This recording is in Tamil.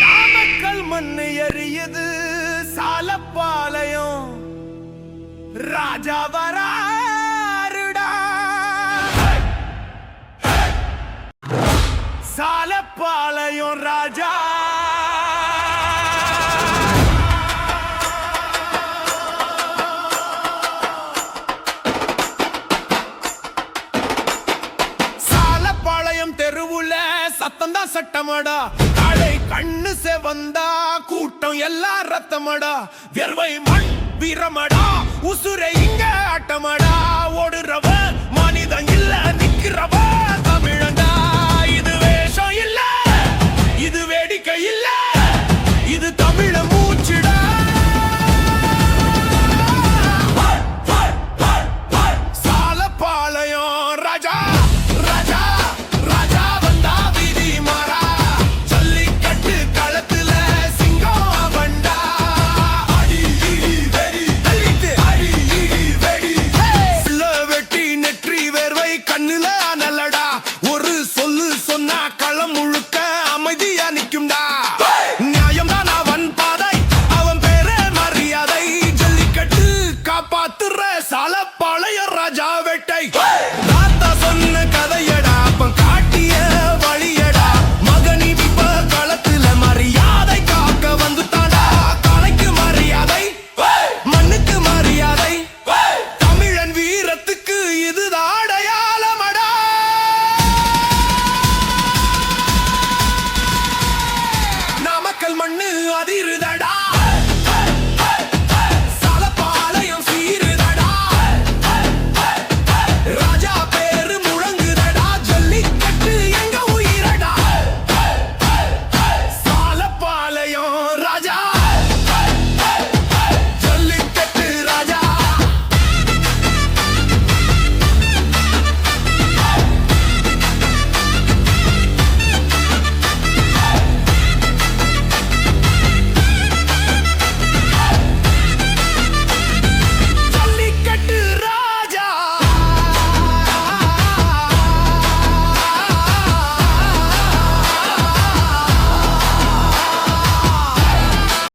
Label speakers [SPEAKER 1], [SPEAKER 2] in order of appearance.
[SPEAKER 1] நாமக்கல் மண்ணு எரியுது சாலப்பாளையம். ராஜா வராருடா. சாலப்பாளையம் ராஜா தெருவுல சத்தம் தான் சட்டமடா. காலை கண்ணு செவந்தா கூட்டம் எல்லாம் ரத்தமடா. வெறுவை மண் வீரமடா உசுரை இங்க ஆட்டமடா. பழைய ராஜா வெட்டை. தாத்தா சொன்ன கதையடா அப்பன் காட்டிய வழியடா. மகன் இப்ப களத்துல மரியாதை காக்க வந்துட்டாடா. தலைக்கு மரியாதை மண்ணுக்கு மரியாதை. தமிழன் வீரத்துக்கு இதுதான் அடையாளமடா. நாமக்கல் மண்ணு அதிருது